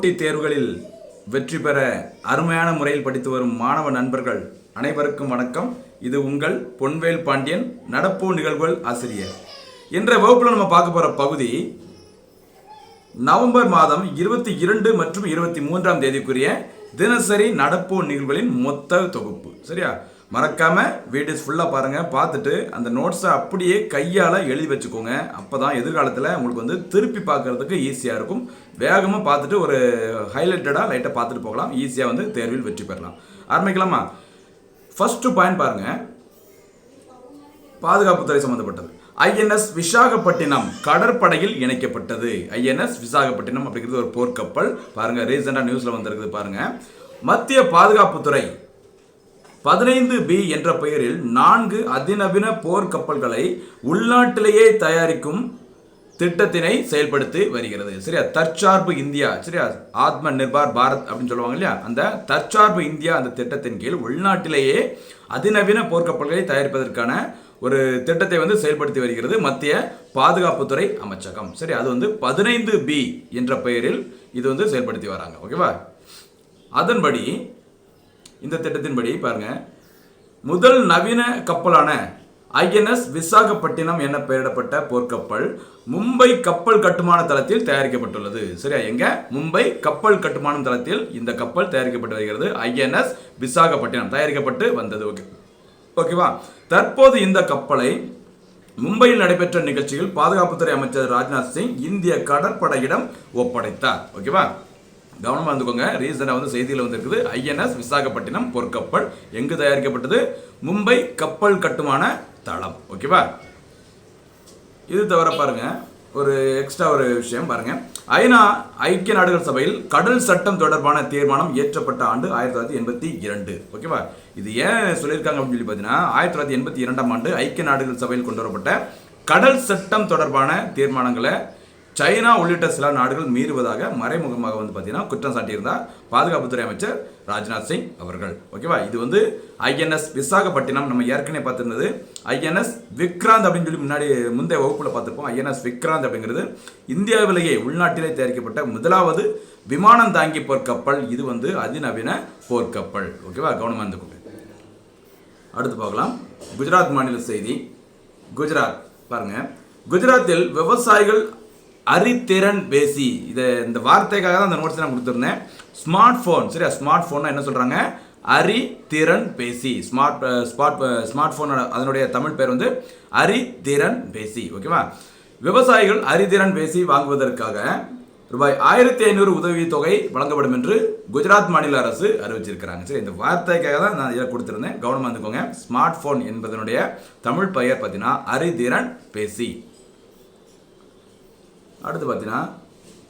போட்டித் தேர்வுகளில் வெற்றி பெற அருமையான முறையில் படித்து வரும் மாணவ நண்பர்கள் அனைவருக்கும் வணக்கம். இது உங்கள் பொன்வேல் பாண்டியன் நடப்பு நிகழ்வுகள் ஆசிரியர். இன்றைய வகுப்பில் நம்ம பார்க்க போகிற பகுதி நவம்பர் மாதம் இருபத்தி இரண்டு மற்றும் இருபத்தி மூன்றாம் தேதிக்குரிய தினசரி நடப்பு நிகழ்வுகளின் மொத்த தொகுப்பு. சரியா? மறக்காம வீடியோஸ் ஃபுல்லாக பாருங்க. பார்த்துட்டு அந்த நோட்ஸை அப்படியே கையால் எழுதி வச்சுக்கோங்க. அப்போ தான் எதிர்காலத்தில் உங்களுக்கு வந்து திருப்பி பார்க்கறதுக்கு ஈஸியாக இருக்கும். வேகமாக பார்த்துட்டு ஒரு ஹைலைட்டடாக லைட்டாக பார்த்துட்டு போகலாம். ஈஸியாக வந்து தேர்வில் வெற்றி பெறலாம். ஆரம்பிக்கலாமா? ஃபஸ்ட்டு பாயிண்ட் பாருங்க. பாதுகாப்புத்துறை சம்மந்தப்பட்டது ஐஎன்எஸ் விசாகப்பட்டினம் கடற்படையில் இணைக்கப்பட்டது. ஐஎன்எஸ் விசாகப்பட்டினம் அப்படிங்கிறது ஒரு போர்க்கப்பல். பாருங்கள் ரீசெண்டாக நியூஸில் வந்திருக்குது பாருங்கள் மத்திய பாதுகாப்புத்துறை பதினைந்து பி என்ற பெயரில் நான்கு அதிநவீன போர்க்கப்பல்களை உள்நாட்டிலேயே தயாரிக்கும் திட்டத்தினை செயல்படுத்தி வருகிறது. சரியா? தற்சார்பு இந்தியா சரியா? ஆத்ம நிர்பார் பாரத் அப்படின்னு சொல்லுவாங்க இல்லையா? அந்த தற்சார்பு இந்தியா அந்த திட்டத்தின் கீழ் உள்நாட்டிலேயே அதிநவீன போர்க்கப்பல்களை தயாரிப்பதற்கான ஒரு திட்டத்தை வந்து செயல்படுத்தி வருகிறது மத்திய பாதுகாப்புத்துறை அமைச்சகம். சரி அது வந்து பதினைந்து பி என்ற பெயரில் இது வந்து செயல்படுத்தி வராங்க. ஓகேவா? அதன்படி இந்த திட்டத்தின்படி பாருங்க. முதல் நவீன கப்பலான ஐஎன்எஸ் விசாகப்பட்டினம் என பெயரிடப்பட்ட போர்க்கப்பல் மும்பை கப்பல் கட்டுமான தளத்தில் தயாரிக்கப்பட்டுள்ளது. சரியா? எங்க? மும்பை கப்பல் கட்டுமானம் தளத்தில் இந்த கப்பல் தயாரிக்கப்பட்டு வருகிறது. ஐஎன்எஸ் விசாகப்பட்டினம் தயாரிக்கப்பட்டு வந்தது. ஓகே. ஓகேவா? தற்போது இந்த கப்பலை மும்பையில் நடைபெற்ற நிகழ்ச்சியில் பாதுகாப்புத்துறை அமைச்சர் ராஜ்நாத் சிங் இந்திய கடற்படையிடம் ஒப்படைத்தார். ஓகேவா? கவனமாக இருந்துக்கோங்க. ரீசெண்டாக வந்து செய்தியில் வந்திருக்குது ஐஎன்எஸ் விசாகப்பட்டினம் பொற்கப்பல் எங்கு தயாரிக்கப்பட்டது? மும்பை கப்பல் கட்டுமான தளம். ஓகேவா இது தவிர பாருங்க ஒரு எக்ஸ்ட்ரா ஒரு விஷயம் பாருங்க. ஐநா ஐக்கிய நாடுகள் சபையில் கடல் சட்டம் தொடர்பான தீர்மானம் இயற்றப்பட்ட ஆண்டு ஆயிரத்தி தொள்ளாயிரத்தி எண்பத்தி இரண்டு. ஓகேவா இது ஏன் சொல்லியிருக்காங்க அப்படின்னு சொல்லி பார்த்தீங்கன்னா ஆயிரத்தி தொள்ளாயிரத்தி எண்பத்தி இரண்டாம் ஆண்டு ஐக்கிய நாடுகள் சபையில் கொண்டு வரப்பட்ட கடல் சட்டம் தொடர்பான தீர்மானங்களை சைனா உள்ளிட்ட சில நாடுகள் மீறுவதாக மறைமுகமாக வந்து பார்த்தீங்கன்னா குற்றம் சாட்டியிருந்தார் பாதுகாப்புத்துறை அமைச்சர் ராஜ்நாத் சிங் அவர்கள். ஓகேவா? இது வந்து ஐஎன்எஸ் விசாகப்பட்டினம் நம்ம ஏற்கனவே பார்த்துருந்தது. ஐஎன்எஸ் விக்ராந்த் அப்படின்னு சொல்லி முன்னாடி முந்தைய வகுப்பில் பார்த்துருப்போம். ஐஎன்எஸ் விக்ராந்த் அப்படிங்கிறது இந்தியாவிலேயே உள்நாட்டிலே தயாரிக்கப்பட்ட முதலாவது விமானம் தாங்கி போர்க்கப்பல். இது வந்து அதிநவீன போர்க்கப்பல். ஓகேவா? கவனமாக இருந்துக்கோங்க அடுத்து பார்க்கலாம். குஜராத் மாநில செய்தி. குஜராத் பாருங்க. குஜராத்தில் விவசாயிகள் அறிதிறன் பேசி. இதை இந்த வார்த்தைக்காக தான் அந்த நோட்ஸ் நான் கொடுத்துருந்தேன். ஸ்மார்ட் ஃபோன் சரியா? ஸ்மார்ட் ஃபோன்னா என்ன சொல்கிறாங்க அறிதிறன் பேசி. ஸ்மார்ட் ஸ்மார்ட் ஸ்மார்ட் ஃபோனோட அதனுடைய தமிழ் பேர் வந்து அறிதிறன் பேசி. ஓகேவா விவசாயிகள் அறிதிறன் பேசி வாங்குவதற்காக ரூபாய் ஆயிரத்தி ஐநூறு உதவித்தொகை வழங்கப்படும் என்று குஜராத் மாநில அரசு அறிவிச்சிருக்கிறாங்க. சரி இந்த வார்த்தைக்காக தான் நான் இதில் கொடுத்துருந்தேன். கவனமாக இருந்துக்கோங்க. ஸ்மார்ட் ஃபோன் என்பதனுடைய தமிழ் பெயர் பார்த்தீங்கன்னா அறிதிறன் பேசி. அடுத்து பார்த்தீங்கன்னா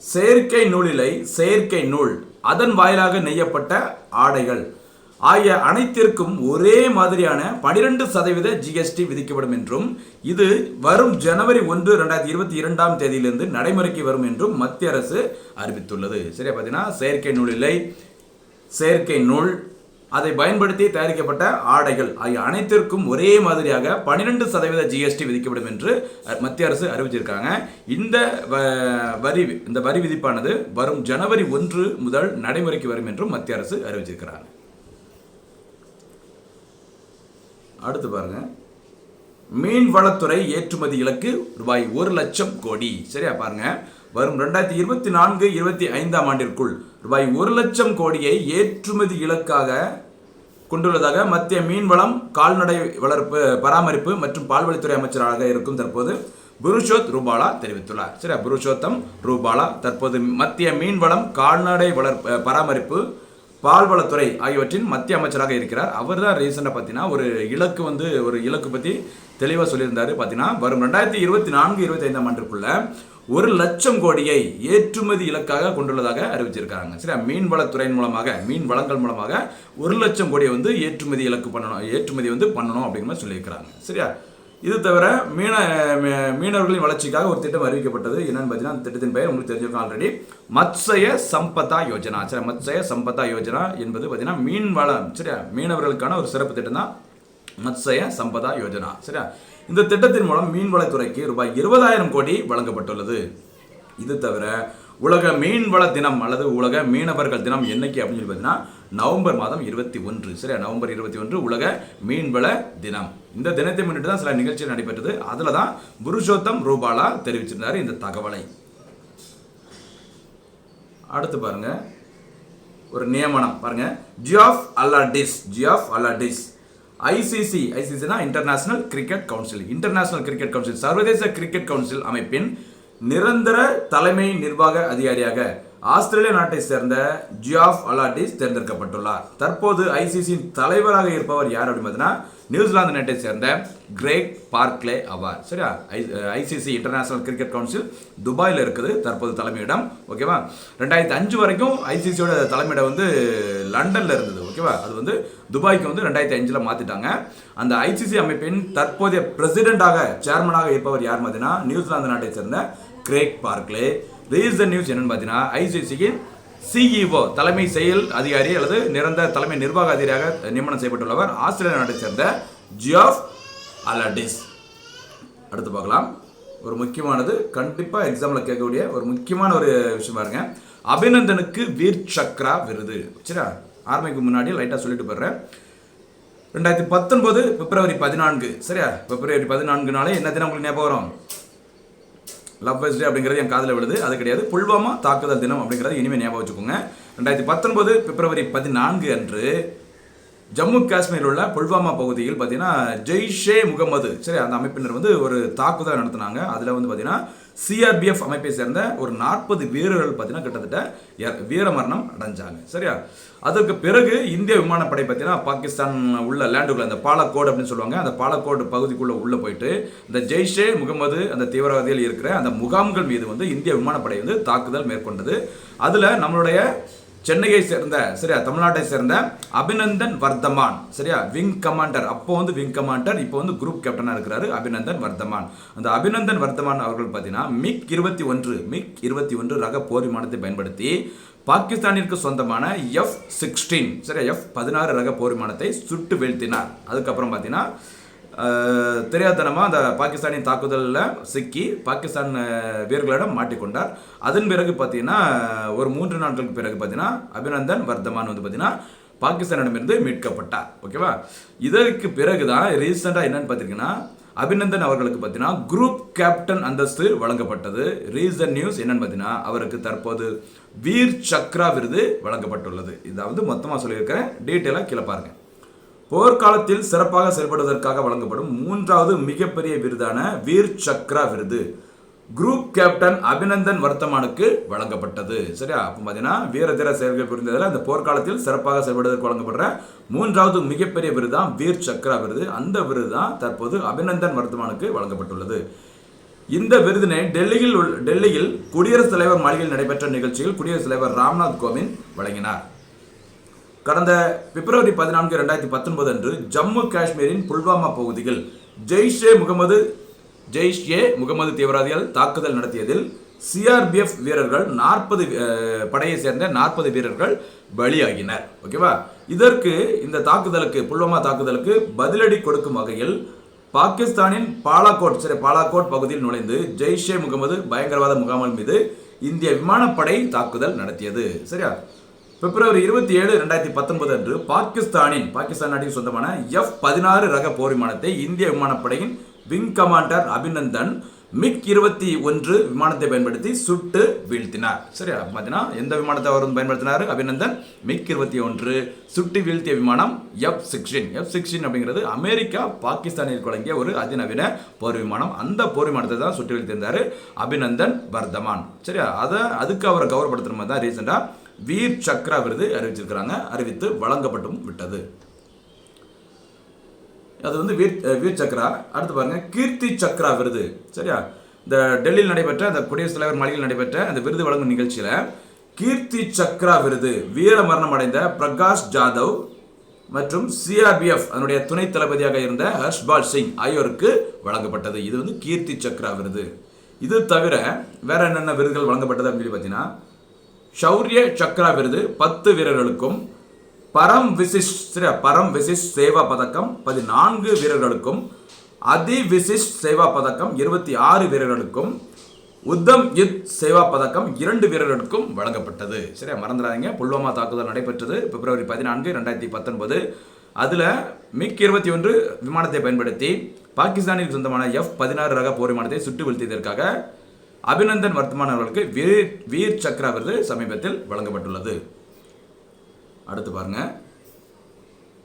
செயற்கை நூலிலை செயற்கை நூல் அதன் வாயிலாக நெய்யப்பட்ட ஆடைகள். ஆகிய அனைத்திற்கும் ஒரே மாதிரியான பனிரெண்டு சதவீத ஜிஎஸ்டி விதிக்கப்படும் என்றும் இது வரும் ஜனவரி ஒன்று ரெண்டாயிரத்தி இருபத்தி இரண்டாம் தேதியிலிருந்து நடைமுறைக்கு வரும் என்றும் மத்திய அரசு அறிவித்துள்ளது. சரியா பார்த்தீங்கன்னா செயற்கை நூலிலை செயற்கை நூல் அதை பயன்படுத்தி தயாரிக்கப்பட்ட ஆடைகள். ஆகிய அனைத்திற்கும் ஒரே மாதிரியாக பன்னிரெண்டு சதவீத ஜிஎஸ்டி விதிக்கப்படும் என்று மத்திய அரசு அறிவிச்சிருக்காங்க. இந்த வ- வரி இந்த வரி விதிப்பானது வரும் ஜனவரி ஒன்று முதல் நடைமுறைக்கு வரும் என்றும் மத்திய அரசு அறிவிச்சிருக்கிறாங்க. அடுத்து பாருங்க. மீன்வளத்துறை ஏற்றுமதி இலக்கு ரூபாய் ஒரு லட்சம் கோடி. சரியா பாருங்க. வரும் ரெண்டாயிரத்தி இருபத்தி நான்கு இருபத்தி ஐந்தாம் ஆண்டிற்குள் ரூபாய் ஒரு லட்சம் கோடியை ஏற்றுமதி இலக்காக கொண்டுள்ளதாக மத்திய மீன்வளம் கால்நடை வளர்ப்பு பராமரிப்பு மற்றும் பால்வழித்துறை அமைச்சராக இருக்கும் தற்போது புருஷோத் ரூபாலா தெரிவித்துள்ளார். சரி புருஷோத்தம் ரூபாலா தற்போது மத்திய மீன்வளம் கால்நடை வளர்ப்பு பராமரிப்பு பால்வளத்துறை ஆகியவற்றின் மத்திய அமைச்சராக இருக்கிறார். அவர் தான் ரீசெண்டாக பார்த்தீங்கன்னா ஒரு இலக்கு வந்து ஒரு இலக்கு பற்றி தெளிவாக சொல்லியிருந்தார். பார்த்தீங்கன்னா வரும் ரெண்டாயிரத்தி இருபத்தி நான்கு இருபத்தி ஐந்தாம் ஆண்டுக்குள்ள ஒரு லட்சம் கோடியை ஏற்றுமதி இலக்காக கொண்டுள்ளதாக அறிவிச்சிருக்காங்க. சரியா? மீன்வளத்துறையின் மூலமாக மீன் வளங்கள் மூலமாக ஒரு லட்சம் கோடியை வந்து ஏற்றுமதி இலக்கு பண்ணணும் ஏற்றுமதி வந்து பண்ணணும் அப்படிங்கிற மாதிரி சொல்லியிருக்கிறாங்க. சரியா? இது தவிர மீன மீ- மீனவர்களின் வளர்ச்சிக்காக ஒரு திட்டம் அறிவிக்கப்பட்டது. என்னன்னு பார்த்தீங்கன்னா அந்த திட்டத்தின் பெயர் உங்களுக்கு தெரிஞ்சிருக்கும் ஆல்ரெடி மத்சய சம்பதா யோஜனா. சரி மத்சய சம்பதா யோஜனா என்பது பார்த்தீங்கன்னா மீன் வளம் சரியா? மீனவர்களுக்கான ஒரு சிறப்பு திட்டம் தான் மத்சய சம்பதா யோஜனா சரியா? இந்த திட்டத்தின் மூலம் மீன்வளத்துறைக்கு ரூபாய் இருபதாயிரம் கோடி வழங்கப்பட்டுள்ளது. இது தவிர உலக மீன்வள தினம் அல்லது உலக மீனவர்கள் தினம் என்னைக்கு அப்படின்னு சொல்லி பார்த்தீங்கன்னா நவம்பர் மாதம் இருபத்தி ஒன்று. சரியா? நவம்பர் இருபத்தி ஒன்று உலக மீன்வள தினம். இந்த தினத்தை முன்னிட்டு தான் சில நிகழ்ச்சிகள் நடைபெற்றது. அதில் தான் புருஷோத்தம் ரூபாலா தெரிவிச்சிருந்தார் இந்த தகவலை. அடுத்து பாருங்க. ஒரு நியமனம். பாருங்க. Geoff Allardice Geoff Allardice ICC ஐசிசினா international cricket council international cricket council சர்வதேச கிரிக்கெட் கவுன்சில் அமைப்பின் நிரந்தர தலைமை நிர்வாக அதிகாரியாக ஆஸ்திரேலிய நாட்டை சேர்ந்த ஜியாஃப் அலாட்டிஸ் தேர்ந்தெடுக்கப்பட்டுள்ளார். தற்போது ஐசிசியின் தலைவராக இருப்பவர் யார் அப்படின்னு பார்த்தீங்கன்னா நியூசிலாந்து நாட்டை சேர்ந்த கிரேக் பார்க்லே அவார் சரியா? ஐசிசி இன்டர்நேஷனல் கிரிக்கெட் கவுன்சில் துபாயில் இருக்குது தற்போது தலைமையிடம். ஓகேவா? ரெண்டாயிரத்தி அஞ்சு வரைக்கும் ஐசிசியோட தலைமையிடம் வந்து லண்டனில் இருந்தது ஓகேவா? அது வந்து துபாய்க்கு வந்து ரெண்டாயிரத்தி அஞ்சில் மாற்றிட்டாங்க அந்த ஐசிசி அமைப்பின் தற்போதைய பிரசிடெண்டாக சேர்மனாக இருப்பவர் யார் பார்த்தீங்கன்னா நியூசிலாந்து நாட்டை சேர்ந்த கிரேக் பார்க்லே. ரீசன் நியூஸ் என்னன்னு பார்த்தீங்கன்னா ஐசிசிக்கு சிஇஓ தலைமை செயல் அதிகாரி அல்லது நிரந்தர தலைமை நிர்வாக அதிகாரியாக நியமனம் செய்யப்பட்டுள்ளவர். ஆஸ்திரேலியா நாட்டை சேர்ந்த ஜியாஃப் அலாடிஸ் அடுத்து பார்க்கலாம். ஒரு முக்கியமானது கண்டிப்பாக எக்ஸாமில் கேட்கக்கூடிய ஒரு முக்கியமான ஒரு விஷயம் பாருங்க. அபிநந்தனுக்கு வீர் சக்ரா விருது. சரியா ஆர்மிக்கு முன்னாடி லைட்டாக சொல்லிட்டு போடுறேன் ரெண்டாயிரத்தி பத்தொன்பது பிப்ரவரி பதினான்கு. சரியா? பிப்ரவரி பதினான்குனாலே என்ன தினம் உங்களுக்கு ஞாபகம் வரும்? லவ் டே அப்படிங்கிறது என் காதில் விழுது. அது கிடையாது. புல்வாமா தாக்குதல் தினம் அப்படிங்கிறது இனிமேல் ஞாபகம் வச்சுக்கோங்க. ரெண்டாயிரத்தி பத்தொன்பது பிப்ரவரி பதினான்கு அன்று ஜம்மு காஷ்மீரில் உள்ள புல்வாமா பகுதியில் பார்த்தீங்கன்னா ஜெய்ஷே முகமது சரி அந்த அமைப்பினர் வந்து ஒரு தாக்குதல் நடத்தினாங்க. அதில் வந்து பார்த்தீங்கன்னா சிஆர்பிஎஃப் அமைப்பை சேர்ந்த ஒரு நாற்பது வீரர்கள் பார்த்தீங்கன்னா கிட்டத்தட்ட வீர வீரமரணம் அடைஞ்சாங்க. சரியா? அதற்கு பிறகு இந்திய விமானப்படை பார்த்தீங்கன்னா பாகிஸ்தான் உள்ள லேண்டுக்குள்ள அந்த பாலக்கோடு அப்படின்னு சொல்லுவாங்க அந்த பாலக்கோடு பகுதிக்குள்ளே உள்ளே போயிட்டு இந்த ஜெய்ஷே முகமது அந்த தீவிரவாதிகள் இருக்கிற அந்த முகாம்கள் மீது வந்து இந்திய விமானப்படை வந்து தாக்குதல் மேற்கொண்டது. அதில் நம்மளுடைய சென்னையை சேர்ந்த சரியா தமிழ்நாட்டை சேர்ந்த அபிநந்தன் வர்தமான் சரியா விங் கமாண்டர் அப்போ வந்து விங் கமாண்டர் இப்போ வந்து குரூப் கேப்டனாக இருக்கிறாரு அபிநந்தன் வர்தமான். அந்த அபிநந்தன் வர்தமான் அவர்கள் பார்த்தீங்கன்னா மிக் இருபத்தி ஒன்று மிக் இருபத்தி ஒன்று ரக போர் விமானத்தை பயன்படுத்தி பாகிஸ்தானிற்கு சொந்தமான எஃப் சிக்ஸ்டீன் சரியா எஃப் பதினாறு ரக போர் விமானத்தை சுட்டு வீழ்த்தினார். அதுக்கப்புறம் பார்த்தீங்கன்னா தெரியாதனமாக அந்த பாகிஸ்தானின் தாக்குதலில் சிக்கி பாகிஸ்தான் வீரர்களிடம் மாட்டிக்கொண்டார் அதன் பிறகு பார்த்தீங்கன்னா ஒரு மூன்று நாட்களுக்கு பிறகு பார்த்தீங்கன்னா அபிநந்தன் வர்தமான் வந்து பார்த்தீங்கன்னா பாகிஸ்தானிடமிருந்து மீட்கப்பட்டார். ஓகேவா? இதற்கு பிறகு தான் ரீசெண்டாக என்னன்னு பார்த்தீங்கன்னா அபிநந்தன் அவர்களுக்கு பார்த்தீங்கன்னா குரூப் கேப்டன் அந்தஸ்து வழங்கப்பட்டது. ரீசன் நியூஸ் என்னன்னு பார்த்தீங்கன்னா அவருக்கு தற்போது வீர் சக்ரா விருது வழங்கப்பட்டுள்ளது. இதை வந்து மொத்தமாக சொல்லியிருக்கிறேன். டீட்டெயிலாக கீழே பாருங்கள் போர்க்காலத்தில் சிறப்பாக செயல்படுவதற்காக வழங்கப்படும் மூன்றாவது மிகப்பெரிய விருதான வீர் சக்ரா விருது. குரூப் கேப்டன் அபிநந்தன் வர்த்தமானுக்கு வழங்கப்பட்டது. சரியா? அப்போ பார்த்தீங்கன்னா வீரதீர செயல்கள் புரிந்ததில் அந்த போர்க்காலத்தில் சிறப்பாக செயல்படுவதற்கு வழங்கப்படுற மூன்றாவது மிகப்பெரிய விருது தான் வீர் சக்ரா விருது. அந்த விருது தான் தற்போது அபிநந்தன் வர்த்தமானுக்கு வழங்கப்பட்டுள்ளது. இந்த விருதினை டெல்லியில் உள்ள டெல்லியில் குடியரசுத் தலைவர் மாளிகையில் நடைபெற்ற நிகழ்ச்சியில் குடியரசுத் தலைவர் ராம்நாத் கோவிந்த் வழங்கினார். கடந்த பிப்ரவரி பதினான்கு ரெண்டாயிரத்தி பத்தொன்பது அன்று ஜம்மு காஷ்மீரின் புல்வாமா பகுதியில் ஜெய்ஷே முகமது ஜெய்ஷ் ஏ முகமது தீவிரவாதிகள் தாக்குதல் நடத்தியதில் சிஆர்பிஎஃப் வீரர்கள் நாற்பது படையை சேர்ந்த நாற்பது வீரர்கள் பலியாகினர். ஓகேவா? இதற்கு இந்த தாக்குதலுக்கு புல்வாமா தாக்குதலுக்கு பதிலடி கொடுக்கும் வகையில் பாகிஸ்தானின் பாலாகோட் சரி பாலாகோட் பகுதியில் நுழைந்து ஜெய்ஷே முகமது பயங்கரவாத முகாமல் மீது இந்திய விமானப்படை தாக்குதல் நடத்தியது. சரியா? பிப்ரவரி இருபத்தி ஏழு ரெண்டாயிரத்தி பத்தொன்பது அன்று பாகிஸ்தானின் பாகிஸ்தான் நாட்டின் சொந்தமான எஃப் பதினாறு ரக போர் விமானத்தை இந்திய விமானப்படையின் விங் கமாண்டர் அபிநந்தன் மிக் இருபத்தி ஒன்று விமானத்தை பயன்படுத்தி சுட்டு வீழ்த்தினார். சரியா பார்த்தீங்கன்னா எந்த விமானத்தை அவர் பயன்படுத்தினார்? அபிநந்தன் மிக் இருபத்தி ஒன்று சுட்டு வீழ்த்திய விமானம் எஃப் சிக்ஸ்டீன் எஃப் சிக்ஸ்டீன் அப்படிங்கிறது அமெரிக்கா பாகிஸ்தானில் வழங்கிய ஒரு அதிநவீன போர் விமானம். அந்த போர் விமானத்தை தான் சுட்டு வீழ்த்தியிருந்தார் அபிநந்தன் வர்தமான். சரியா? அதை அதுக்கு அவரை கௌரவப்படுத்துற மாதிரி தான் ரீசெண்டாக வீர் சக்ரா விருது அறிவிச்சிருக்கிறாங்க. அறிவித்து வழங்கப்பட்டும் விட்டது. அது வந்து வீர் வீர் சக்ரா. அடுத்து பாருங்க கீர்த்தி சக்ரா விருது. சரியா? இந்த டெல்லியில் நடைபெற்ற அந்த குடியரசுத் தலைவர் மாளிகையில் நடைபெற்ற அந்த விருது வழங்கும் நிகழ்ச்சியில் கீர்த்தி சக்ரா விருது. வீர மரணம் அடைந்த பிரகாஷ் ஜாதவ் மற்றும் சிஆர்பிஎஃப் அதனுடைய துணை தளபதியாக இருந்த ஹர்ஷ்பால் சிங் ஆகியோருக்கு வழங்கப்பட்டது. இது வந்து கீர்த்தி சக்ரா விருது. இது தவிர வேற என்னென்ன விருதுகள் வழங்கப்பட்டது அப்படின்னு சொல்லி பார்த்தீங்கன்னா ஷௌரிய சக்ரா விருது பத்து வீரர்களுக்கும் பரம் விசிஷ் பரம் விசிஷ் சேவா பதக்கம் பதினான்கு வீரர்களுக்கும் அதி விசிஷ் சேவா பதக்கம் இருபத்தி ஆறு வீரர்களுக்கும் உத்தம் யுத் சேவா பதக்கம் இரண்டு வீரர்களுக்கும் வழங்கப்பட்டது. சரியா மறந்துடாதீங்க. புல்வாமா தாக்குதல் நடைபெற்றது பிப்ரவரி பதினான்கு ரெண்டாயிரத்தி பத்தொன்பது. அதில் மிக் இருபத்தி ஒன்று விமானத்தை பயன்படுத்தி பாகிஸ்தானில் சொந்தமான எஃப் பதினாறு ரக போர் விமானத்தை சுட்டு வீழ்த்தியதற்காக அபிநந்தன் வர்த்தமான் அவர்களுக்கு வீர் வீர் சக்ரா விருது சமீபத்தில் வழங்கப்பட்டுள்ளது. அடுத்து பாருங்க.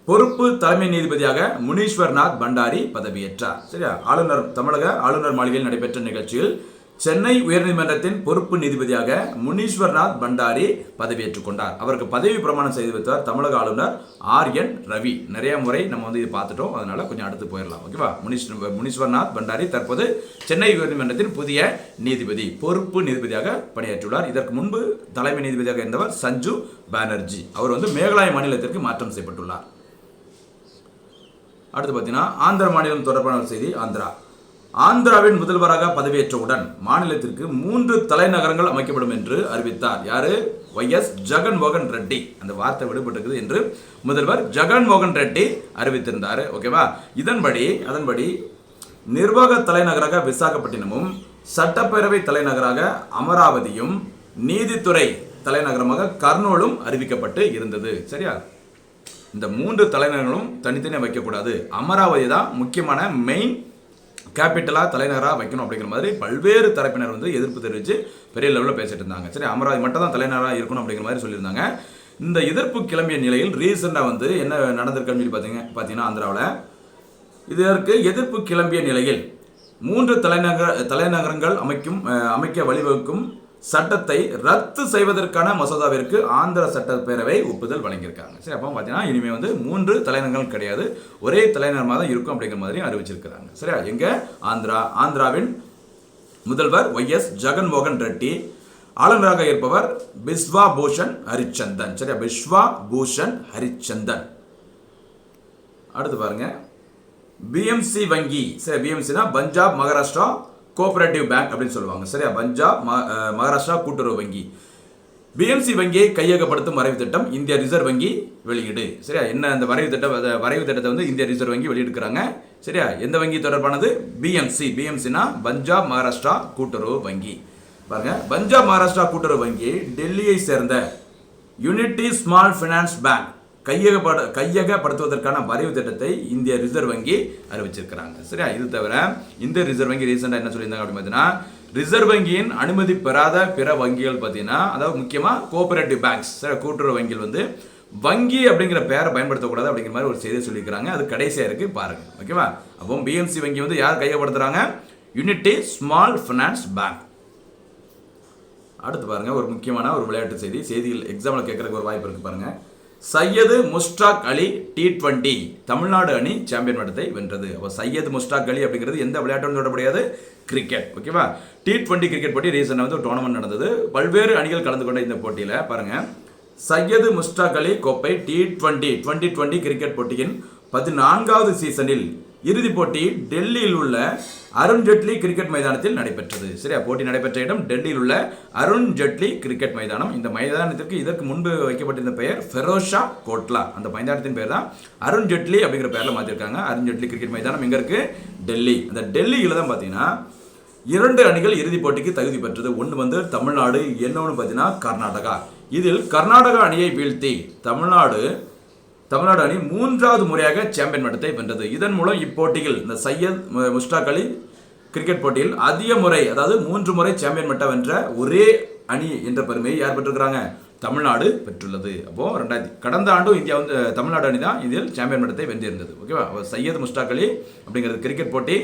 பொறுப்பு தலைமை நீதிபதியாக முனீஸ்வர்நாத் பண்டாரி பதவியேற்றார். சரியா? ஆளுநர் தமிழக ஆளுநர் மாளிகையில் நடைபெற்ற நிகழ்ச்சியில் சென்னை உயர்நீதிமன்றத்தின் பொறுப்பு நீதிபதியாக முனீஸ்வர்நாத் பண்டாரி பதவியேற்றுக் கொண்டார். அவருக்கு பதவி பிரமாணம் செய்து வைத்தார் தமிழக ஆளுநர் ஆர் என் ரவி. நிறைய முறை நம்ம வந்து இது பார்த்துட்டோம். அதனால கொஞ்சம் அடுத்து போயிடலாம். ஓகேவா முனீஸ் முனீஸ்வர்நாத் பண்டாரி தற்போது சென்னை உயர்நீதிமன்றத்தின் புதிய நீதிபதி பொறுப்பு நீதிபதியாக பணியாற்றியுள்ளார். இதற்கு முன்பு தலைமை நீதிபதியாக இருந்தவர் சஞ்சு பானர்ஜி. அவர் வந்து மேகாலய மாநிலத்திற்கு மாற்றம் செய்யப்பட்டுள்ளார். அடுத்து பார்த்தீங்கன்னா ஆந்திர மாநிலம் தொடர்பான செய்தி ஆந்திரா. ஆந்திராவின் முதல்வராக பதவியேற்றவுடன் மாநிலத்திற்கு மூன்று தலைநகரங்கள் அமைக்கப்படும் என்று அறிவித்தார். யாரு? Y S Jaganmohan Reddy. அந்த வார்த்தை விடுபட்டிருக்குது என்று முதல்வர் ஜெகன்மோகன் ரெட்டி அறிவித்திருந்தார். ஓகேவா இதன்படி அதன்படி நிர்வாக தலைநகராக விசாகப்பட்டினமும் சட்டப்பேரவை தலைநகராக அமராவதியும் நீதித்துறை தலைநகரமாக கர்னூலும் அறிவிக்கப்பட்டு இருந்தது. சரியா? இந்த மூன்று தலைநகரங்களும் தனித்தனியாக வைக்கக்கூடாது. அமராவதி தான் முக்கியமான மெயின் கேபிட்டலாக தலைநகராக வைக்கணும் அப்படிங்கிற மாதிரி பல்வேறு தரப்பினர் வந்து எதிர்ப்பு தெரிவித்து பெரிய லெவலில் பேசிட்டு இருந்தாங்க. சரி அமராவதி மட்டும் தான் தலைநகராக இருக்கணும் அப்படிங்கிற மாதிரி சொல்லியிருந்தாங்க. இந்த எதிர்ப்பு கிளம்பிய நிலையில் ரீசெண்டாக வந்து என்ன நடந்திருக்குன்னு சொல்லி பார்த்தீங்க பார்த்தீங்கன்னா ஆந்திராவில். இதற்கு எதிர்ப்பு கிளம்பிய நிலையில் மூன்று தலைநகர தலைநகரங்கள் அமைக்கும் அமைக்க வழிவகுக்கும் சட்டத்தை ரத்து செய்வதற்கான மசோதாவிற்கு ஆந்திர சட்டப்பேரவை ஒப்புதல் வழங்கியிருக்காங்க. சரி அப்போ பார்த்தீங்கன்னா இனிமேல் வந்து மூன்று தலைநகரங்கள் கிடையாது. ஒரே தலைநகரமாக தான் இருக்கும் அப்படிங்கிற மாதிரி அறிவிச்சிருக்கிறாங்க. சரியா? எங்கே? ஆந்திரா. ஆந்திராவின் முதல்வர் ஒய் எஸ் ஜெகன்மோகன் ரெட்டி ஆளுநராக இருப்பவர் பிஸ்வா பூஷன் ஹரிச்சந்தன். சரியா? பிஸ்வா பூஷன் ஹரிச்சந்தன். அடுத்து பாருங்க. பிஎம்சி வங்கி. சரி பிஎம்சினா பஞ்சாப் மகாராஷ்டிரா கோஆபரேட்டிவ் பேங்க் அப்படின்னு சொல்லுவாங்க. சரியா? பஞ்சாப் மகாராஷ்டிரா கூட்டுறவு வங்கி. பிஎம்சி வங்கியை கையகப்படுத்தும் வரைவு திட்டம் இந்திய ரிசர்வ் வங்கி வெளியீடு. சரியா? என்ன அந்த வரைவு திட்டம் அந்த வரைவு திட்டத்தை வந்து இந்திய ரிசர்வ் வங்கி வெளியிடுக்கிறாங்க சரியா? எந்த வங்கி தொடர்பானது? பிஎம்சி பிஎம்சினா பஞ்சாப் மகாராஷ்டிரா கூட்டுறவு வங்கி. பாருங்க. பஞ்சாப் மகாராஷ்டிரா கூட்டுறவு வங்கி டெல்லியை சேர்ந்த யூனிட்டி ஸ்மால் ஃபினான்ஸ் பேங்க் கையகப்பட கையகப்படுத்துவதற்கான வரைவு திட்டத்தை இந்திய ரிசர்வ் வங்கி அறிவிச்சிருக்கிறாங்க. சரியா? இது தவிர இந்திய ரிசர்வ் வங்கி ரீசெண்டாக என்ன சொல்லியிருந்தாங்க அப்படின்னு பார்த்தீங்கன்னா ரிசர்வ் வங்கியின் அனுமதி பெறாத பிற வங்கிகள் பார்த்தீங்கன்னா அதாவது முக்கியமாக கோஆபரேட்டிவ் பேங்க்ஸ் சரி கூட்டுறவு வங்கிகள் வந்து வங்கி அப்படிங்கிற பேரை பயன்படுத்தக்கூடாது அப்படிங்கிற மாதிரி ஒரு செய்தியை சொல்லியிருக்கிறாங்க. அது கடைசியாக இருக்கு. பாருங்கள் ஓகேவா? அப்போ பிஎம்சி வங்கி வந்து யார் கையப்படுத்துகிறாங்க யூனிட்டி ஸ்மால் ஃபினான்ஸ் பேங்க் அடுத்து பாருங்கள் ஒரு முக்கியமான ஒரு விளையாட்டு செய்தி. செய்திகள் எக்ஸாமில் கேட்குறதுக்கு ஒரு வாய்ப்பு இருக்குது பாருங்கள் சையது முஸ்டாக் அலி டி டுவெண்ட்டி தமிழ்நாடு அணி சாம்பியன் பட்டத்தை வென்றது. அப்போ சையது முஸ்டாக் அலி அப்படிங்கிறது எந்த விளையாட்டோடு தொடர்புடையது? கிரிக்கெட் ஓகேவா டி டுவெண்ட்டி கிரிக்கெட் போட்டி ரீசெண்டாக வந்து ஒரு டோர்னமெண்ட் நடந்தது. பல்வேறு அணிகள் கலந்து கொண்ட இந்த போட்டியில் பாருங்கள் சையது முஸ்டாக் அலி கோப்பை T twenty twenty twenty cricket போட்டியின் பதினான்காவது சீசனில் இறுதிப் போட்டி டெல்லியில் உள்ள அருண்ஜேட்லி கிரிக்கெட் மைதானத்தில் நடைபெற்றது. சரியா? போட்டி நடைபெற்ற இடம் டெல்லியில் உள்ள அருண்ஜெட்லி கிரிக்கெட் மைதானம். இந்த மைதானத்திற்கு இதற்கு முன்பு வைக்கப்பட்டிருந்த பெயர் ஃபெரோஷா கோட்லா. அந்த மைதானத்தின் பெயர் தான் அருண்ஜெட்லி அப்படிங்கிற பெயரில் மாற்றிருக்காங்க அருண்ஜெட்லி கிரிக்கெட் மைதானம் எங்கே இருக்குது டெல்லி. அந்த டெல்லியில் தான் பார்த்தீங்கன்னா இரண்டு அணிகள் இறுதிப் போட்டிக்கு தகுதி பெற்றது. ஒன்று வந்து தமிழ்நாடு இன்னொன்று பார்த்தீங்கன்னா கர்நாடகா. இதில் கர்நாடகா அணியை வீழ்த்தி தமிழ்நாடு தமிழ்நாடு அணி மூன்றாவது முறையாக சாம்பியன் பட்டத்தை வென்றது. இதன் மூலம் இப்போட்டியில் இந்த சையத் முஸ்டாக் அலி கிரிக்கெட் போட்டியில் அதிக முறை அதாவது மூன்று முறை சாம்பியன் பட்டம் வென்ற ஒரே அணி என்ற பெருமையை யார் பெற்றிருக்கிறாங்க? தமிழ்நாடு பெற்றுள்ளது. அப்போ ரெண்டாயிரத்தி கடந்த ஆண்டும் இந்தியா வந்து தமிழ்நாடு அணி தான் இதில் சாம்பியன் பட்டத்தை வென்றிருந்தது. ஓகேவா? சையத் முஸ்டாக் அலி அப்படிங்கிறது கிரிக்கெட் போட்டி.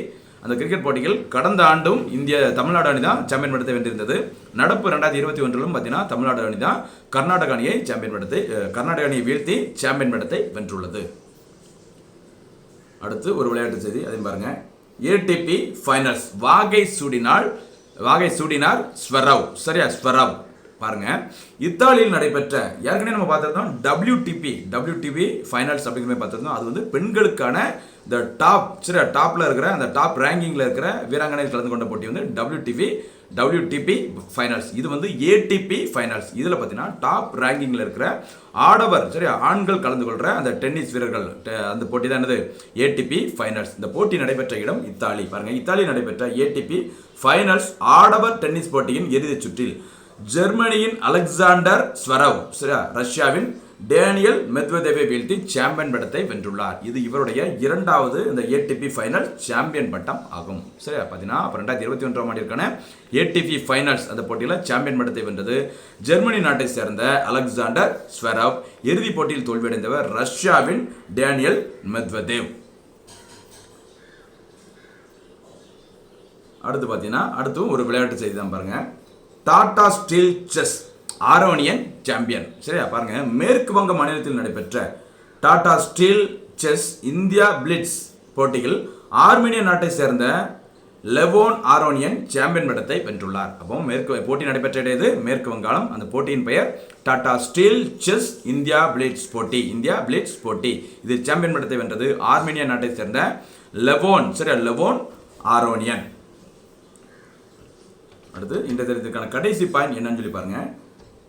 அந்த கிரிக்கெட் போட்டியில் கடந்த ஆண்டும் இந்திய தமிழ்நாடு அணி தான் சாம்பியன் பட்டத்தை வென்றிருந்தது. நடப்பு ரெண்டாயிரத்தி இருபத்தி ஒன்றிலும் பார்த்தீங்கன்னா தமிழ்நாடு அணி தான் கர்நாடக அணியை சாம்பியன் பட்டத்தை கர்நாடக அணியை வீழ்த்தி சாம்பியன் பட்டத்தை வென்றுள்ளது. அடுத்து ஒரு விளையாட்டு செய்தி அதையும் பாருங்கள் ஏடிபி ஃபைனல்ஸ் வாகை சூடினால் வாகை சூடினார் ஸ்வரவ். சரியா ஸ்வரவ். பாருங்க. இத்தாலியில் நடைபெற்ற ஏற்கனவே நம்ம பார்த்துருந்தோம் டபிள்யூடிபி டபிள்யூடிபி ஃபைனல்ஸ் அப்படிங்கிற மாதிரி அது வந்து பெண்களுக்கான இந்த டாப் சரியா டாப்பில் இருக்கிற அந்த டாப் ரேங்கிங்கில் இருக்கிற வீராங்கனையில் கலந்து கொண்ட போட்டி வந்து டபிள்யூடிபி டபிள்யூடிபி ஃபைனல்ஸ் இது வந்து ஏடிபி ஃபைனல்ஸ் இதில் பார்த்தீங்கன்னா டாப் ரேங்கிங்கில் இருக்கிற ஆடவர் சரி ஆண்கள் கலந்து கொள்கிற அந்த டென்னிஸ் வீரர்கள் அந்த போட்டி தான் என்னது? ஏடிபி ஃபைனல்ஸ் இந்த போட்டி நடைபெற்ற இடம் இத்தாலி. பாருங்கள் இத்தாலி நடைபெற்ற ஏடிபி ஃபைனல்ஸ் ஆடவர் டென்னிஸ் போட்டியின் இறுதிச் சுற்றில். ஜெர்மனியின் அலெக்சாண்டர் ஸ்வரவ் சரியா ரஷ்யாவின் டேனியல் மெத்வதேவை வீழ்த்தி சாம்பியன் பட்டத்தை வென்றுள்ளார். இது இவருடைய இரண்டாவது இந்த ஏடிபி ஃபைனல் சாம்பியன் பட்டம் ஆகும். சரியா பார்த்தீங்கன்னா அப்போ ரெண்டாயிரத்தி இருபத்தி ஒன்றாம் ஆண்டிற்கான ஏடிபி ஃபைனல்ஸ் அந்த போட்டியில் சாம்பியன் பட்டத்தை வென்றது. ஜெர்மனி நாட்டை சேர்ந்த அலெக்சாண்டர் ஸ்வரவ் இறுதிப் போட்டியில் தோல்வியடைந்தவர் ரஷ்யாவின் டேனியல் மெத்வதேவ். அடுத்து பார்த்தீங்கன்னா அடுத்தும் ஒரு விளையாட்டு செய்தி தான் பாருங்கள் Tata steel chess Aronian champion சரியா? பாருங்க. மேற்கு வங்க மாநிலத்தில் நடைபெற்ற Tata steel chess India blitz போட்டியில் ஆர்மீனிய நாட்டை சேர்ந்த லெவோன் ஆரோனியன் சாம்பியன் பட்டத்தை வென்றுள்ளார். அப்போ மேற்கு போட்டி நடைபெற்ற இடையது மேற்கு வங்காளம். அந்த போட்டியின் பெயர் Tata steel chess India blitz போட்டி. இந்தியா பிளிட்ஸ் போட்டி. இது சாம்பியன் பட்டத்தை வென்றது ஆர்மீனியா நாட்டை சேர்ந்த லெவோன் சரியா? லெவோன் ஆரோனியன் அடுத்து இந்த தெரிஞ்சதுக்கான கடைசி பாயிண்ட் என்னன்னு சொல்லி பாருங்க.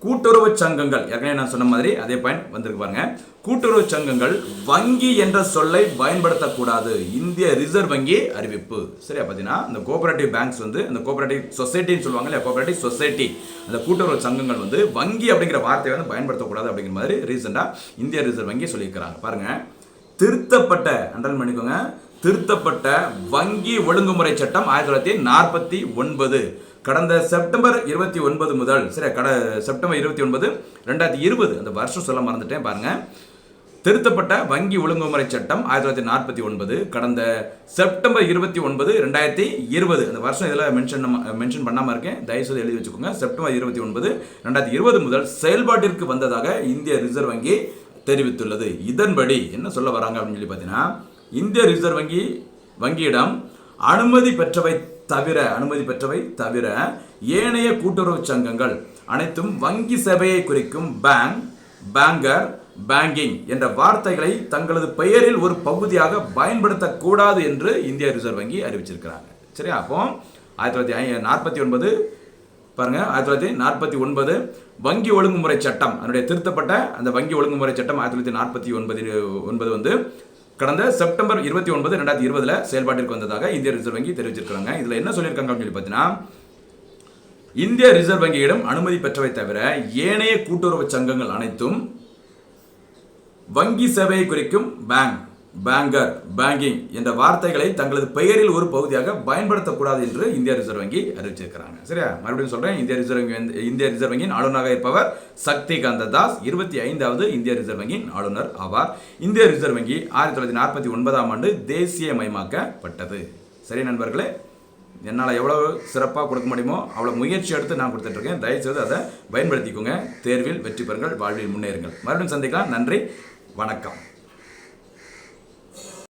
கூட்டுறவு சங்கங்கள். ஏற்கனவே நான் சொன்ன மாதிரி அதே பாயிண்ட் வந்திருக்கு பாருங்க. கூட்டுறவு சங்கங்கள் வங்கி என்ற சொல்லை பயன்படுத்தக்கூடாது. இந்திய ரிசர்வ் வங்கி அறிவிப்பு. சரியா பார்த்தீங்கன்னா இந்த கோஆபரேட்டிவ் பேங்க்ஸ் வந்து இந்த கோஆபரேட்டிவ் சொசைட்டின்னு சொல்லுவாங்க இல்லையா? கோஆபரேட்டிவ் சொசைட்டி அந்த கூட்டுறவு சங்கங்கள் வந்து வங்கி அப்படிங்கிற வார்த்தையை வந்து பயன்படுத்தக்கூடாது அப்படிங்கிற மாதிரி ரீசெண்டாக இந்திய ரிசர்வ் வங்கி சொல்லியிருக்கிறாங்க. பாருங்க. திருத்தப்பட்ட அண்டர்லைன் பண்ணிக்கோங்க. திருத்தப்பட்ட வங்கி ஒழுங்குமுறை சட்டம் ஆயிரத்தி தொள்ளாயிரத்தி நாற்பத்தி ஒன்பது. கடந்த செப்டம்பர் இருபத்தி ஒன்பது முதல் சரி கட செப்டம்பர் இருபத்தி ஒன்பது ரெண்டாயிரத்தி இருபது அந்த வருஷம் சொல்ல மறந்துட்டேன் பாருங்கள் திருத்தப்பட்ட வங்கி ஒழுங்குமுறை சட்டம் ஆயிரத்தி தொள்ளாயிரத்தி நாற்பத்தி ஒன்பது கடந்த செப்டம்பர் இருபத்தி ஒன்பது ரெண்டாயிரத்தி இருபது. அந்த வருஷம் இதில் மென்ஷன் மென்ஷன் பண்ணாமல் இருக்கேன். தயவுசெய்து எழுதி வச்சுக்கோங்க. செப்டம்பர் இருபத்தி ஒன்பது ரெண்டாயிரத்தி இருபது முதல் செயல்பாட்டிற்கு வந்ததாக இந்திய ரிசர்வ் வங்கி தெரிவித்துள்ளது. இதன்படி என்ன சொல்ல வராங்க அப்படின்னு சொல்லி பார்த்தீங்கன்னா இந்திய ரிசர்வ் வங்கி வங்கியிடம் அனுமதி பெற்றவை தவிர அனுமதி பெற்றவை தவிர ஏனைய கூட்டுறவு சங்கங்கள் அனைத்தும் வங்கி சேவையை குறிக்கும் பேங்க் பேங்கர் பேங்கிங் என்ற வார்த்தைகளை தங்களது பெயரில் ஒரு பகுதியாக பயன்படுத்தக்கூடாது என்று இந்திய ரிசர்வ் வங்கி அறிவிச்சிருக்கிறாங்க. சரியா? அப்போ ஆயிரத்தி தொள்ளாயிரத்தி நாற்பத்தி ஒன்பது பாருங்க ஆயிரத்தி தொள்ளாயிரத்தி நாற்பத்தி ஒன்பது வங்கி ஒழுங்குமுறை சட்டம் அதனுடைய திருத்தப்பட்ட அந்த வங்கி ஒழுங்குமுறை சட்டம் ஆயிரத்தி தொள்ளாயிரத்தி நாற்பத்தி ஒன்பது ஒன்பது வந்து கடந்த செப்டம்பர் இருபத்தி ஒன்பது ரெண்டாயிரத்தி இருபதுல செயல்பாட்டிற்கு வந்ததாக இந்திய ரிசர்வ் வங்கி தெரிவிச்சிருக்காங்க இதில் என்ன சொல்லியிருக்காங்க அப்படின்னு சொல்லி பார்த்தீங்கன்னா இந்திய ரிசர்வ் வங்கியிடம் அனுமதி பெற்றவை தவிர ஏனைய கூட்டுறவு சங்கங்கள் அனைத்தும் வங்கி சேவையை குறிக்கும் பேங்க் பேங்கர் பேங்கிங் என்ற வார்த்தைகளை தங்களது பெயரில் ஒரு பகுதியாக பயன்படுத்தக்கூடாது என்று இந்திய ரிசர்வ் வங்கி அறிவிச்சிருக்கிறாங்க. சரியா? மறுபடியும் சொல்றேன். இந்திய ரிசர்வ் வங்கி இந்திய ரிசர்வ் வங்கியின் ஆளுநராக இருப்பவர் சக்தி காந்த தாஸ். இருபத்தி ஐந்தாவது இந்திய ரிசர்வ் வங்கியின் ஆளுநர் ஆவார். இந்திய ரிசர்வ் வங்கி ஆயிரத்தி தொள்ளாயிரத்தி நாற்பத்தி ஒன்பதாம் ஆண்டு தேசிய மயமாக்கப்பட்டது சரி நண்பர்களே என்னால் எவ்வளோ சிறப்பாக கொடுக்க முடியுமோ அவ்வளோ முயற்சி எடுத்து நான் கொடுத்துட்ருக்கேன். தயவுசெய்து அதை பயன்படுத்திக்கோங்க. தேர்வில் வெற்றி பெறுங்கள் வாழ்வில் முன்னேறுங்கள். மறுபடியும் சந்திக்கலாம். நன்றி. வணக்கம்.